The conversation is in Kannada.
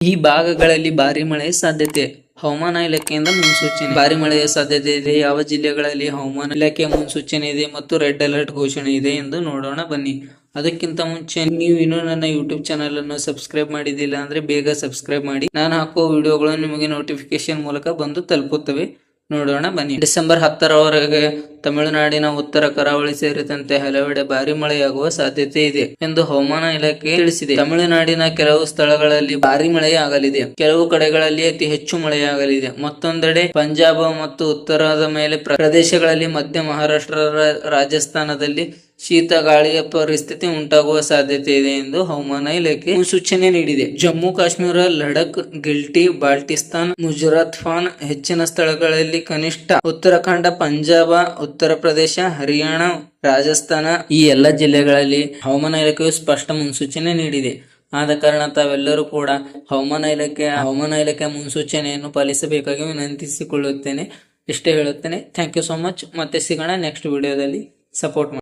ಈ ಭಾಗಗಳಲ್ಲಿ ಭಾರಿ ಮಳೆ ಸಾಧ್ಯತೆ. ಹವಾಮಾನ ಇಲಾಖೆಯಿಂದ ಮುನ್ಸೂಚನೆ. ಭಾರಿ ಮಳೆಯ ಸಾಧ್ಯತೆ ಇದೆ. ಯಾವ ಜಿಲ್ಲೆಗಳಲ್ಲಿ ಹವಾಮಾನ ಇಲಾಖೆ ಮುನ್ಸೂಚನೆ ಇದೆ ಮತ್ತು ರೆಡ್ ಅಲರ್ಟ್ ಘೋಷಣೆ ಇದೆ ಎಂದು ನೋಡೋಣ ಬನ್ನಿ. ಅದಕ್ಕಿಂತ ಮುಂಚೆ ನೀವು ಇನ್ನೂ ನನ್ನ ಯೂಟ್ಯೂಬ್ ಚಾನಲ್ ಅನ್ನು ಸಬ್ಸ್ಕ್ರೈಬ್ ಮಾಡಿದಿಲ್ಲ ಅಂದ್ರೆ ಬೇಗ ಸಬ್ಸ್ಕ್ರೈಬ್ ಮಾಡಿ. ನಾನು ಹಾಕುವ ವಿಡಿಯೋಗಳು ನಿಮಗೆ ನೋಟಿಫಿಕೇಶನ್ ಮೂಲಕ ಬಂದು ತಲುಪುತ್ತವೆ. ನೋಡೋಣ, ಬನ್ನಿ. ಡಿಸೆಂಬರ್ ಹತ್ತರವರೆಗೆ ತಮಿಳುನಾಡಿನ ಉತ್ತರ ಕರಾವಳಿ ಸೇರಿದಂತೆ ಹಲವೆಡೆ ಭಾರಿ ಮಳೆಯಾಗುವ ಸಾಧ್ಯತೆ ಇದೆ ಎಂದು ಹವಾಮಾನ ಇಲಾಖೆ ತಿಳಿಸಿದೆ. ತಮಿಳುನಾಡಿನ ಕೆಲವು ಸ್ಥಳಗಳಲ್ಲಿ ಭಾರಿ ಮಳೆಯಾಗಲಿದೆ. ಕೆಲವು ಕಡೆಗಳಲ್ಲಿ ಅತಿ ಹೆಚ್ಚು ಮಳೆಯಾಗಲಿದೆ. ಮತ್ತೊಂದೆಡೆ ಪಂಜಾಬ್ ಮತ್ತು ಉತ್ತರದ ಮೇಲೆ ಪ್ರ- ಪ್ರದೇಶಗಳಲ್ಲಿ ಮಧ್ಯ ಮಹಾರಾಷ್ಟ್ರ ರಾಜಸ್ಥಾನದಲ್ಲಿ ಶೀತ ಗಾಳಿಯ ಪರಿಸ್ಥಿತಿ ಉಂಟಾಗುವ ಸಾಧ್ಯತೆ ಇದೆ ಎಂದು ಹವಾಮಾನ ಇಲಾಖೆ ಮುನ್ಸೂಚನೆ ನೀಡಿದೆ. ಜಮ್ಮು ಕಾಶ್ಮೀರ ಲಡಕ್ ಗಿಲ್ಟಿ, ಬಾಲ್ಟಿಸ್ತಾನ್, ಮುಜರಾತ್ ಫಾನ್ ಹೆಚ್ಚಿನ ಸ್ಥಳಗಳಲ್ಲಿ ಕನಿಷ್ಠ ಉತ್ತರಾಖಂಡ, ಪಂಜಾಬ, ಉತ್ತರ ಪ್ರದೇಶ, ಹರಿಯಾಣ, ರಾಜಸ್ಥಾನ ಈ ಎಲ್ಲ ಜಿಲ್ಲೆಗಳಲ್ಲಿ ಹವಾಮಾನ ಇಲಾಖೆಯು ಸ್ಪಷ್ಟ ಮುನ್ಸೂಚನೆ ನೀಡಿದೆ. ಆದ ಕಾರಣ ತಾವೆಲ್ಲರೂ ಕೂಡ ಹವಾಮಾನ ಇಲಾಖೆ ಹವಾಮಾನ ಇಲಾಖೆ ಮುನ್ಸೂಚನೆಯನ್ನು ಪಾಲಿಸಬೇಕಾಗಿ ವಿನಂತಿಸಿಕೊಳ್ಳುತ್ತೇನೆ. ಇಷ್ಟೇ ಹೇಳುತ್ತೇನೆ. ಥ್ಯಾಂಕ್ ಯು ಸೋ ಮಚ್ ಮತ್ತೆ ಸಿಗೋಣ ನೆಕ್ಸ್ಟ್ ವಿಡಿಯೋದಲ್ಲಿ ಸಪೋರ್ಟ್ ಮಾಡಿ.